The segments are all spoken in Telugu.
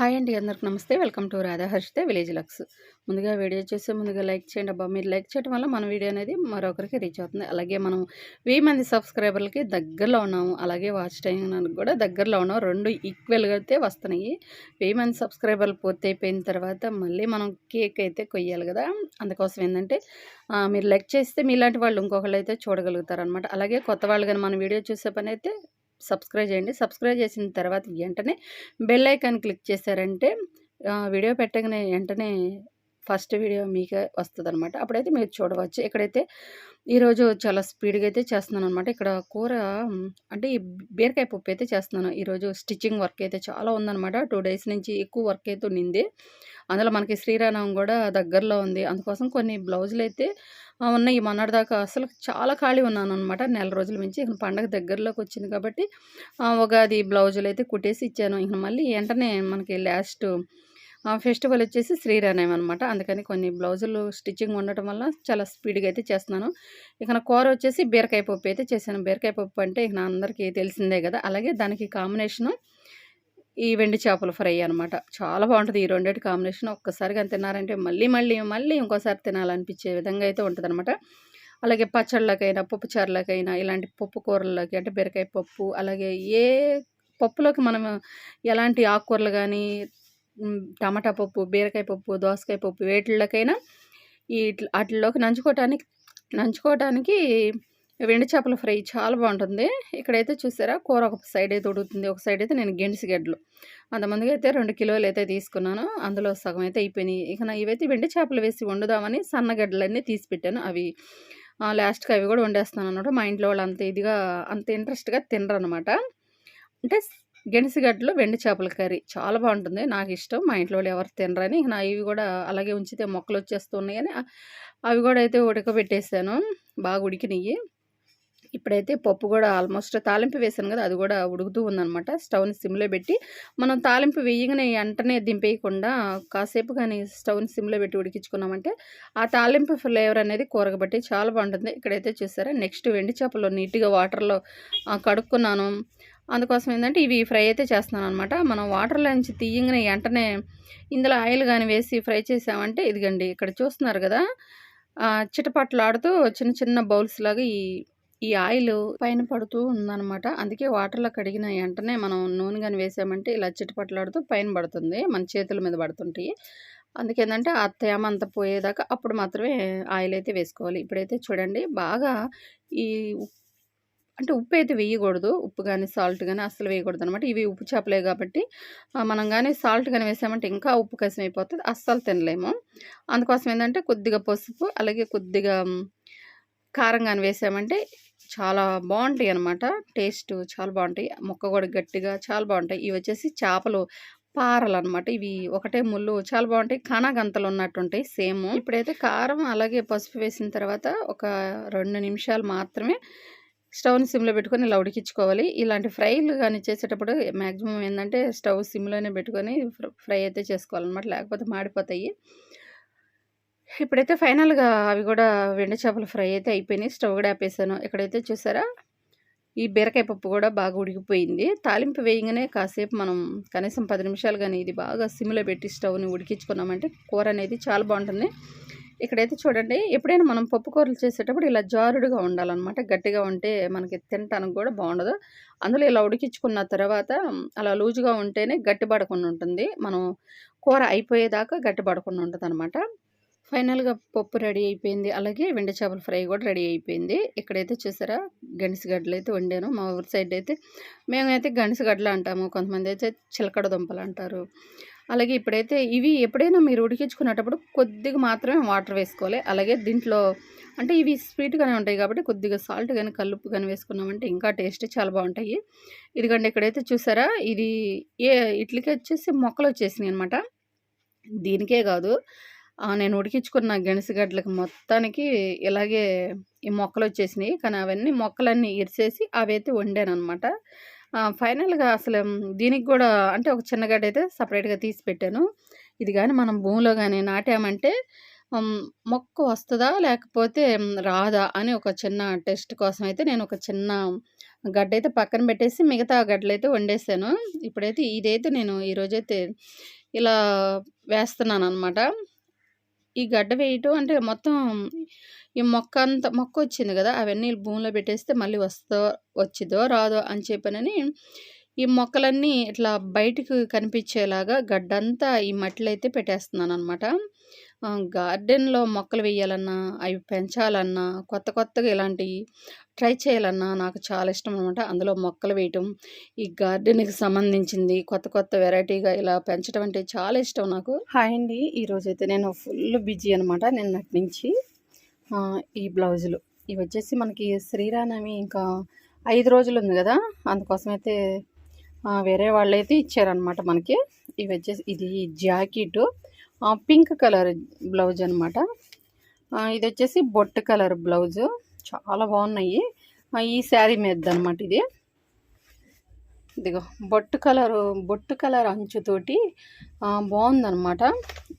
హాయ్ అండి అందరికి నమస్తే. Welcome to Radha Harshita village lux. ముందుగా వీడియో చూసే ముందుగా లైక్ చేయండి. అబ్బా మీరు లైక్ చేయడం వల్ల మన వీడియో అనేది మరొకరికి రీచ్ అవుతుంది. అలాగే మనం వెయ్యి మంది సబ్స్క్రైబర్లకి దగ్గరలో ఉన్నాము. అలాగే వాచ్ టైంకి కూడా దగ్గరలో ఉన్నాం. రెండు ఈక్వల్గా అయితే వస్తున్నాయి. వెయ్యి మంది సబ్స్క్రైబర్లు పూర్తి అయిపోయిన తర్వాత మళ్ళీ మనం కేక్ అయితే కొయ్యాలి కదా. అందుకోసం ఏంటంటే మీరు లైక్ చేస్తే మీలాంటి వాళ్ళు ఇంకొకళ్ళు అయితే చూడగలుగుతారు అనమాట అలాగే కొత్త వాళ్ళు కానీ మన వీడియో చూసే పని అయితే సబ్స్క్రైబ్ చేయండి. సబ్స్క్రైబ్ చేసిన తర్వాత వెంటనే బెల్ ఐకాన్ క్లిక్ చేశారంటే వీడియో పెట్టగానే వెంటనే ఫస్ట్ వీడియో మీకే వస్తుంది అనమాట అప్పుడైతే మీరు చూడవచ్చు. ఇక్కడైతే ఈరోజు చాలా స్పీడ్గా అయితే చేస్తున్నాను అనమాట ఇక్కడ కూర అంటే ఈ బీరకాయ పప్పు అయితే చేస్తున్నాను. ఈరోజు స్టిచ్చింగ్ వర్క్ అయితే చాలా ఉందనమాట టూ డేస్ నుంచి ఎక్కువ వర్క్ అయితే ఉన్నింది అందులో మనకి శ్రీరామం కూడా దగ్గరలో ఉంది. అందుకోసం కొన్ని బ్లౌజులు అయితే ఉన్న ఉన్నాయి. మొన్నటిదాకా అసలు చాలా ఖాళీ ఉన్నాను అనమాట నెల రోజుల నుంచి ఇక పండగ దగ్గరలోకి వచ్చింది కాబట్టి ఉగాది బ్లౌజులు అయితే కుట్టేసి ఇచ్చాను. ఇక మళ్ళీ వెంటనే మనకి లాస్ట్ ఫెస్టివల్ వచ్చేసి శ్రీరామం అనమాట అందుకని కొన్ని బ్లౌజులు స్టిచ్చింగ్ ఉండటం వల్ల చాలా స్పీడ్గా అయితే చేస్తున్నాను. ఇక కూర వచ్చేసి బీరకాయ పప్పు అయితే చేశాను. బీరకాయ పప్పు అంటే ఇక నా అందరికీ తెలిసిందే కదా. అలాగే దానికి కాంబినేషను ఈ వెండి చేపల ఫ్రై అనమాట చాలా బాగుంటుంది ఈ రెండింటి కాంబినేషన్. ఒక్కసారిగా తిన్నారంటే మళ్ళీ మళ్ళీ మళ్ళీ ఇంకోసారి తినాలనిపించే విధంగా అయితే ఉంటుంది అలాగే పచ్చళ్ళకైనా పప్పు చారులకైనా ఇలాంటి పప్పు కూరల్లోకి అంటే బీరకాయ పప్పు అలాగే ఏ పప్పులోకి మనం ఎలాంటి ఆకుకూరలు కానీ టమాటా పప్పు బీరకాయ పప్పు దోసకాయ పప్పు వేటిళ్ళకైనా ఈ వాటిల్లోకి నంచుకోవటానికి నంచుకోవటానికి వెండి చేపల ఫ్రై చాలా బాగుంటుంది. ఇక్కడైతే చూసారా? కూర ఒక సైడ్ అయితే ఉడుకుతుంది. ఒక సైడ్ అయితే నేను గెండిసి గడ్డలు. అంతమందికి అయితే రెండు కిలోలు అయితే తీసుకున్నాను. అందులో సగం అయితే అయిపోయినాయి. ఇక నా ఇవైతే వెండి చేపలు వేసి వండుదామని సన్నగడ్డలన్నీ తీసి పెట్టాను. అవి ఆ, లాస్ట్కి అవి కూడా వండేస్తాను అన్నమాట. మా ఇంట్లో వాళ్ళు అంత ఇదిగా అంత ఇంట్రెస్ట్గా తినరు అనమాట అంటే గెనిసిగడ్డలు వెండి చేపల కర్రీ చాలా బాగుంటుంది. నాకు ఇష్టం. మా ఇంట్లో వాళ్ళు ఎవరు తినరని ఇక నా ఇవి కూడా అలాగే ఉంచితే మొక్కలు వచ్చేస్తున్నాయి అని అవి కూడా అయితే ఉడకబెట్టేసాను. బాగా ఉడికినాయి. ఇప్పుడైతే పప్పు కూడా ఆల్మోస్ట్ తాలింపు వేసాను కదా అది కూడా ఉడుకుతూ ఉందనమాట స్టవ్ని సిమ్లో పెట్టి మనం తాలింపు వేయగానే వెంటనే దింపేయకుండా కాసేపు కానీ స్టవ్ని సిమ్లో పెట్టి ఉడికించుకున్నామంటే ఆ తాలింపు ఫ్లేవర్ అనేది కూరగబట్టి చాలా బాగుంటుంది. ఇక్కడైతే చూసారా నెక్స్ట్ వెండి చేపలు నీట్గా వాటర్లో కడుక్కున్నాను. అందుకోసం ఏంటంటే ఇవి ఫ్రై అయితే చేస్తున్నాను అనమాట మనం వాటర్లో నుంచి తీయంగానే వెంటనే ఇందులో ఆయిల్ కానీ వేసి ఫ్రై చేసామంటే ఇదిగండి ఇక్కడ చూస్తున్నారు కదా ఆ, చిటపట్లాడుతూ చిన్న చిన్న బౌల్స్ లాగా ఈ ఈ ఆయిల్ పైన పడుతూ ఉందన్నమాట. అందుకే వాటర్లో కడిగిన వెంటనే మనం నూనె కానీ వేసామంటే ఇలా చిటపట్లాడుతూ పైన పడుతుంది మన చేతుల మీద పడుతుంటాయి అందుకేంటంటే ఆ తేమ అంతా పోయేదాకా అప్పుడు మాత్రమే ఆయిల్ అయితే వేసుకోవాలి. ఇప్పుడైతే చూడండి బాగా ఈ అంటే ఉప్పు అయితే వేయకూడదు. ఉప్పు కానీ సాల్ట్ కానీ అస్సలు వేయకూడదు అనమాట ఇవి ఉప్పు చేపలే కాబట్టి మనం కానీ సాల్ట్ కానీ వేసామంటే ఇంకా ఉప్పు కసం అయిపోతుంది. అస్సలు తినలేము. అందుకోసం ఏంటంటే కొద్దిగా పసుపు అలాగే కొద్దిగా కారం కానీ వేసామంటే చాలా బాగుంటాయి అనమాట టేస్ట్ చాలా బాగుంటాయి. ముక్క కూడా గట్టిగా చాలా బాగుంటాయి. ఇవి వచ్చేసి చేపలు పారలు అనమాట ఇవి ఒకటే ముళ్ళు చాలా బాగుంటాయి. కానాగంతలు ఉన్నట్టుంటాయి. సేమ్. ఇప్పుడైతే కారం అలాగే పసుపు వేసిన తర్వాత ఒక రెండు నిమిషాలు మాత్రమే స్టవ్ని సిమ్లో పెట్టుకొని ఇలా ఉడికించుకోవాలి. ఇలాంటి ఫ్రైలు కానీ చేసేటప్పుడు మ్యాక్సిమం ఏంటంటే స్టవ్ సిమ్లోనే పెట్టుకొని ఫ్రై అయితే చేసుకోవాలన్నమాట. లేకపోతే మాడిపోతాయి. ఇప్పుడైతే ఫైనల్గా అవి కూడా వెండి చేపల ఫ్రై అయితే అయిపోయినాయి. స్టవ్ కూడా ఆపేసాను. ఇక్కడైతే చూసారా? ఈ బీరకాయ పప్పు కూడా బాగా ఉడికిపోయింది. తాలింపు వేయగానే కాసేపు మనం కనీసం పది నిమిషాలు కానీ ఇది బాగా సిమ్లో పెట్టి స్టవ్ని ఉడికించుకున్నామంటే కూర అనేది చాలా బాగుంటుంది. ఇక్కడైతే చూడండి ఎప్పుడైనా మనం పప్పు కూరలు చేసేటప్పుడు ఇలా జారుడుగా ఉండాలన్నమాట. గట్టిగా ఉంటే మనకి తినటానికి కూడా బాగుండదు. అందులో ఇలా ఉడికించుకున్న తర్వాత అలా లూజుగా ఉంటేనే గట్టిపడకుండా ఉంటుంది. మనం కూర అయిపోయేదాకా గట్టిపడకుండా ఉంటుంది అనమాట ఫైనల్గా పప్పు రెడీ అయిపోయింది. అలాగే వెండి చేపల ఫ్రై కూడా రెడీ అయిపోయింది. ఇక్కడైతే చూసారా గడ్డలు అయితే వండాను. మా ఊరి సైడ్ అయితే మేమైతే గడ్డలు అంటాము. కొంతమంది అయితే చిలకడ దుంపలు అంటారు. అలాగే ఇప్పుడైతే ఇవి ఎప్పుడైనా మీరు ఉడికించుకునేటప్పుడు కొద్దిగా మాత్రమే వాటర్ వేసుకోవాలి. అలాగే దీంట్లో అంటే ఇవి స్వీట్గానే ఉంటాయి కాబట్టి కొద్దిగా సాల్ట్ కానీ కల్లుప్పు కానీ వేసుకున్నామంటే ఇంకా టేస్ట్ చాలా బాగుంటాయి. ఇదిగండి ఇక్కడైతే చూసారా ఇది ఏ ఇట్లకి వచ్చేసి మొక్కలు వచ్చేసినాయి అనమాట దీనికే కాదు నేను ఉడికించుకున్న గెణసిగడ్డలకు మొత్తానికి ఇలాగే ఈ మొక్కలు వచ్చేసినాయి. కానీ అవన్నీ మొక్కలన్నీ ఇరిసేసి అవైతే వండాను అనమాట ఫైనల్గా అసలు దీనికి కూడా అంటే ఒక చిన్న గడ్డ అయితే సపరేట్గా తీసి పెట్టాను. ఇది కానీ మనం భూమిలో కానీ నాటామంటే మొక్క వస్తుందా లేకపోతే రాదా అని ఒక చిన్న టెస్ట్ కోసం అయితే నేను ఒక చిన్న గడ్డ అయితే పక్కన పెట్టేసి మిగతా గడ్డలు అయితే వండేసాను. ఇప్పుడైతే ఇదైతే నేను ఈరోజైతే ఇలా వేస్తున్నాను అనమాట ఈ గడ్డ వేయటం అంటే మొత్తం ఈ మొక్క అంతా మొక్క వచ్చింది కదా అవన్నీ భూమిలో పెట్టేస్తే మళ్ళీ వస్తో వచ్చిదో రాదో అని చెప్పనని ఈ మొక్కలన్నీ ఇట్లా బయటకు కనిపించేలాగా గడ్డంతా ఈ మట్టిలో అయితే పెట్టేస్తున్నాను అనమాట గార్డెన్లో మొక్కలు వేయాలన్నా అవి పెంచాలన్నా కొత్త కొత్తగా ఇలాంటివి ట్రై చేయాలన్నా నాకు చాలా ఇష్టం అనమాట అందులో మొక్కలు వేయటం ఈ గార్డెన్కి సంబంధించింది కొత్త కొత్త వెరైటీగా ఇలా పెంచడం అంటే చాలా ఇష్టం నాకు. హాయ్ అండి. ఈరోజైతే నేను ఫుల్ బిజీ అనమాట నిన్నటి నుంచి ఈ బ్లౌజులు. ఇవి వచ్చేసి మనకి శ్రీరామనవమి ఇంకా ఐదు రోజులు ఉంది కదా? అందుకోసం అయితే వేరే వాళ్ళు అయితే ఇచ్చారనమాట మనకి. ఇవి వచ్చేసి ఇది జాకెట్. పింక్ కలర్ బ్లౌజ్ అనమాట ఇది వచ్చేసి బొట్టు కలర్ బ్లౌజ్. చాలా బాగున్నాయి. ఈ శారీ మీద అనమాట ఇది. ఇదిగో బొట్టు కలరు బొట్టు కలర్ అంచుతోటి బాగుందనమాట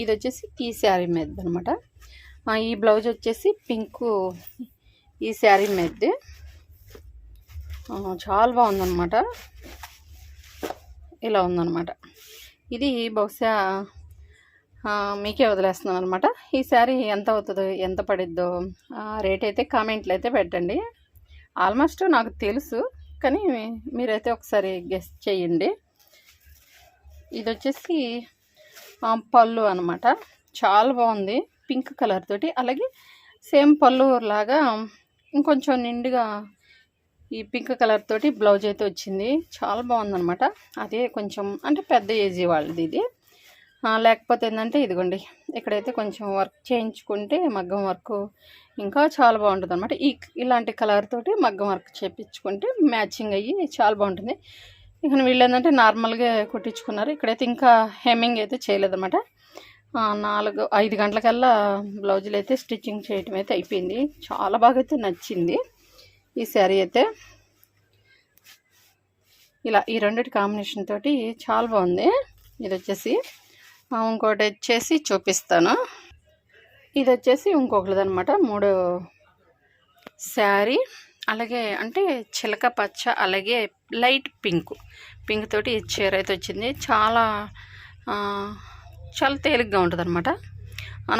ఇది వచ్చేసి ఈ శారీ మీద అనమాట ఈ బ్లౌజ్ వచ్చేసి పింక్ ఈ శారీ మీద. చాలా బాగుందనమాట ఇలా ఉందనమాట ఇది బహుశా మీకే వదిలేస్తున్నాను అనమాట ఈ శారీ ఎంత అవుతుందో ఎంత పడిద్దో రేట్ అయితే కామెంట్లు అయితే పెట్టండి. ఆల్మోస్ట్ నాకు తెలుసు కానీ మీరైతే ఒకసారి గెస్ట్ చేయండి. ఇది వచ్చేసి పళ్ళు అనమాట చాలా బాగుంది పింక్ కలర్ తోటి. అలాగే సేమ్ పళ్ళు లాగా ఇంకొంచెం నిండుగా ఈ పింక్ కలర్ తోటి బ్లౌజ్ అయితే వచ్చింది. చాలా బాగుందన్నమాట. అదే కొంచెం అంటే పెద్ద ఏజీ వాళ్ళది ఇది. లేకపోతే ఏంటంటే ఇదిగోండి ఇక్కడైతే కొంచెం వర్క్ చేయించుకుంటే మగ్గం వర్క్ ఇంకా చాలా బాగుంటుంది అనమాట ఈ ఇలాంటి కలర్ తోటి మగ్గం వర్క్ చేయించుకుంటే మ్యాచింగ్ అయ్యి చాలా బాగుంటుంది. ఇక వీళ్ళు ఏంటంటే నార్మల్గా కుట్టించుకున్నారు. ఇక్కడైతే ఇంకా హెమ్మింగ్ అయితే చేయలేదన్నమాట. నాలుగు ఐదు గంటలకల్లా బ్లౌజులు అయితే స్టిచ్చింగ్ చేయటం అయితే అయిపోయింది. చాలా బాగా అయితే నచ్చింది ఈ శారీ అయితే. ఇలా ఈ రెండిటి కాంబినేషన్ తోటి చాలా బాగుంది. ఇది వచ్చేసి ఇంకోటి వచ్చేసి చూపిస్తాను. ఇది వచ్చేసి ఇంకొకటిది అనమాట మూడో శారీ. అలాగే అంటే చిలక పచ్చ అలాగే లైట్ పింక్. పింక్ తోటి చీర అయితే వచ్చింది. చాలా చాలా తేలిగ్గా ఉంటుంది అనమాట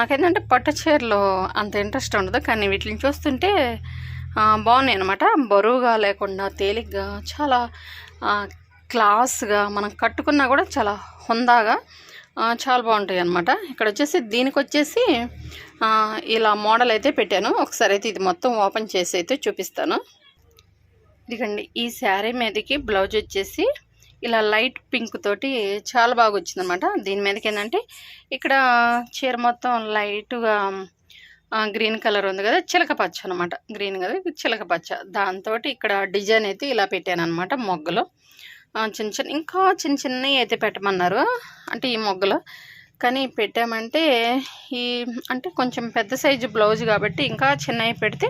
నాకేంటంటే పట్టు చీరలో అంత ఇంట్రెస్ట్ ఉండదు. కానీ వీటిని చూస్తుంటే బాగున్నాయి అనమాట బరువుగా లేకుండా తేలిగ్గా చాలా క్లాస్గా మనం కట్టుకున్నా కూడా చాలా హుందాగా చాలా బాగుంటాయి అనమాట ఇక్కడ వచ్చేసి దీనికి వచ్చేసి ఇలా మోడల్ అయితే పెట్టాను. ఒకసారి అయితే ఇది మొత్తం ఓపెన్ చేసి అయితే చూపిస్తాను. ఇదిగండి ఈ శారీ మీదకి బ్లౌజ్ వచ్చేసి ఇలా లైట్ పింక్ తోటి చాలా బాగా వచ్చిందనమాట దీని మీదకి ఏంటంటే ఇక్కడ చీర మొత్తం లైట్గా గ్రీన్ కలర్ ఉంది కదా చిలక పచ్చ అనమాట గ్రీన్ కదా చిలక పచ్చ. దాంతో ఇక్కడ డిజైన్ అయితే ఇలా పెట్టాను అనమాట మొగ్గలో. చిన్న చిన్న ఇంకా చిన్న చిన్నవి అయితే పెట్టమన్నారు అంటే ఈ మొగ్గలు. కానీ పెట్టామంటే ఈ అంటే కొంచెం పెద్ద సైజు బ్లౌజ్ కాబట్టి ఇంకా చిన్నవి పెడితే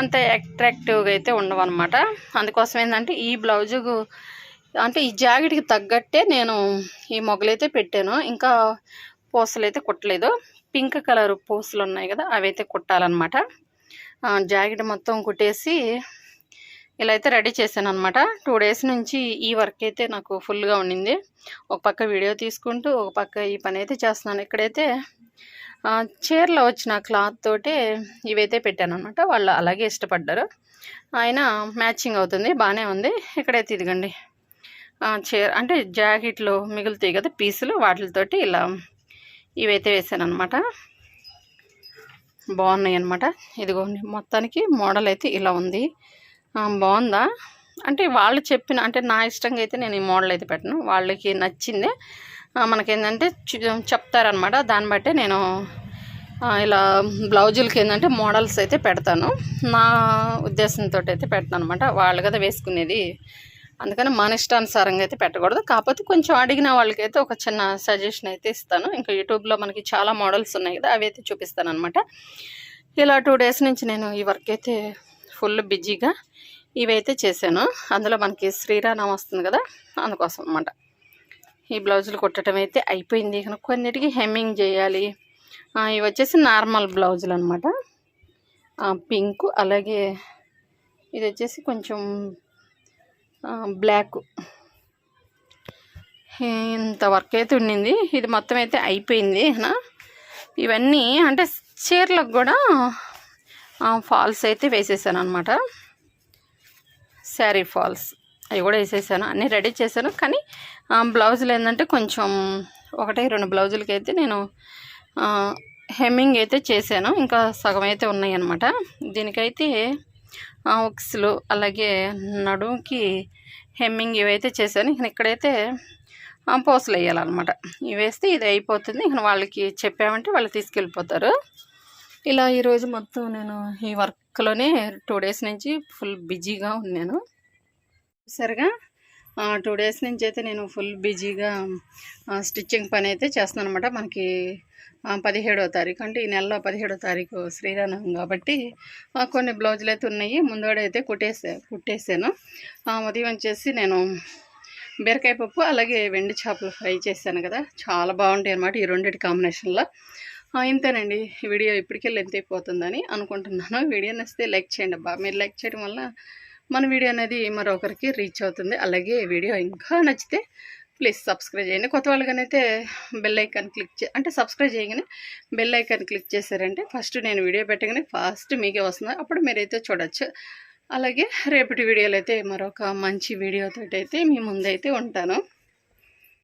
అంత అట్రాక్టివ్గా అయితే ఉండవు అనమాట అందుకోసం ఏంటంటే ఈ బ్లౌజు అంటే ఈ జాకెట్కి తగ్గట్టే నేను ఈ మొగ్గలైతే పెట్టాను. ఇంకా పూసలు అయితే కుట్టలేదు. పింక్ కలర్ పూసలు ఉన్నాయి కదా అవి అయితే కుట్టాలన్నమాట. జాకెట్ మొత్తం కుట్టేసి ఇలా అయితే రెడీ చేశాను అనమాట టూ డేస్ నుంచి ఈ వర్క్ అయితే నాకు ఫుల్గా ఉండింది. ఒక పక్క వీడియో తీసుకుంటూ ఒక పక్క ఈ పని అయితే చేస్తున్నాను. ఇక్కడైతే చీరలో వచ్చిన క్లాత్ తోటే ఇవైతే పెట్టాను అనమాట వాళ్ళు అలాగే ఇష్టపడ్డారు. ఆయన మ్యాచింగ్ అవుతుంది బాగానే ఉంది. ఇక్కడైతే ఇదిగండి. చీర అంటే జాకెట్లు మిగులుతాయి కదా పీసులు వాటితోటి ఇలా ఇవైతే వేసాను అనమాట బాగున్నాయి అనమాట ఇదిగోండి మొత్తానికి మోడల్ అయితే ఇలా ఉంది. బాగుందా? అంటే వాళ్ళు చెప్పిన అంటే నా ఇష్టంగా అయితే నేను ఈ మోడల్ అయితే పెట్టను. వాళ్ళకి నచ్చింది. మనకేంటంటే చెప్తారనమాట. దాన్ని బట్టే నేను ఇలా బ్లౌజులకి ఏంటంటే మోడల్స్ అయితే పెడతాను. నా ఉద్దేశంతో అయితే పెడతాను అనమాట వాళ్ళు కదా వేసుకునేది. అందుకని మన ఇష్టానుసారంగా అయితే పెట్టకూడదు. కాకపోతే కొంచెం అడిగిన వాళ్ళకైతే ఒక చిన్న సజెషన్ అయితే ఇస్తాను. ఇంకా యూట్యూబ్లో మనకి చాలా మోడల్స్ ఉన్నాయి కదా అవి అయితే చూపిస్తాను అనమాట ఇలా టూ డేస్ నుంచి నేను ఈ వర్క్ అయితే ఫుల్ బిజీగా ఇవైతే చేశాను. అందులో మనకి శ్రీరామం వస్తుంది కదా అందుకోసం అనమాట ఈ బ్లౌజులు కుట్టడం అయితే అయిపోయింది. ఇక కొన్నిటికి హెమ్మింగ్ చేయాలి. ఇవి వచ్చేసి నార్మల్ బ్లౌజులు అనమాట పింక్ అలాగే ఇది వచ్చేసి కొంచెం బ్లాక్. ఇంత వర్క్ అయితే ఉండింది. ఇది మొత్తం అయితే అయిపోయింది ఇవన్నీ అంటే చీరలకు కూడా ఫాల్స్ అయితే వేసేసాను అనమాట శారీ ఫాల్స్ అవి కూడా వేసేసాను. అన్నీ రెడీ చేశాను. కానీ ఆ, బ్లౌజులు ఏంటంటే కొంచెం ఒకటి రెండు బ్లౌజులకి అయితే నేను హెమ్మింగ్ అయితే చేశాను. ఇంకా సగం అయితే ఉన్నాయి అనమాట దీనికైతే ఉక్స్లు అలాగే నడుముకి హెమ్మింగ్ ఇవైతే చేశాను. ఇక ఇక్కడైతే పోసలు వేయాలన్నమాట. ఇవి వేస్తే ఇది అయిపోతుంది. ఇక వాళ్ళకి చెప్పామంటే వాళ్ళు తీసుకెళ్ళిపోతారు. ఇలా ఈరోజు మొత్తం నేను ఈ వర్క్లోనే టూ డేస్ నుంచి ఫుల్ బిజీగా ఉన్నాను. సరిగా టూ డేస్ నుంచి అయితే నేను ఫుల్ బిజీగా స్టిచ్చింగ్ పని అయితే చేస్తున్నాను అనమాట మనకి పదిహేడో తారీఖు అంటే ఈ నెలలో పదిహేడో తారీఖు శ్రీరామం కాబట్టి కొన్ని బ్లౌజులు అయితే ఉన్నాయి. ముందోడైతే కుట్టేసా కుట్టేసాను. ఆ, ఉదయం వచ్చేసి నేను బీరకాయ పప్పు అలాగే వెండి చేపలు ఫ్రై చేశాను కదా. చాలా బాగుంటాయి అనమాట ఈ రెండింటి కాంబినేషన్లో. ఇంతేనండి. వీడియో ఇప్పటికే లెంత్ అయిపోతుందని అనుకుంటున్నాను. వీడియో నచ్చితే లైక్ చేయండి అబ్బా. మీరు లైక్ చేయడం వల్ల మన వీడియో అనేది మరొకరికి రీచ్ అవుతుంది. అలాగే వీడియో ఇంకా నచ్చితే ప్లీజ్ సబ్స్క్రైబ్ చేయండి. కొత్త వాళ్ళకనైతే బెల్ ఐకాన్ క్లిక్ చే అంటే సబ్స్క్రైబ్ చేయగానే బెల్ ఐకాన్ క్లిక్ చేశారంటే ఫస్ట్ నేను వీడియో పెట్టగానే ఫస్ట్ మీకే వస్తుంది. అప్పుడు మీరైతే చూడొచ్చు. అలాగే రేపటి వీడియోలు అయితే మరొక మంచి వీడియోతో అయితే మీ ముందైతే ఉంటాను.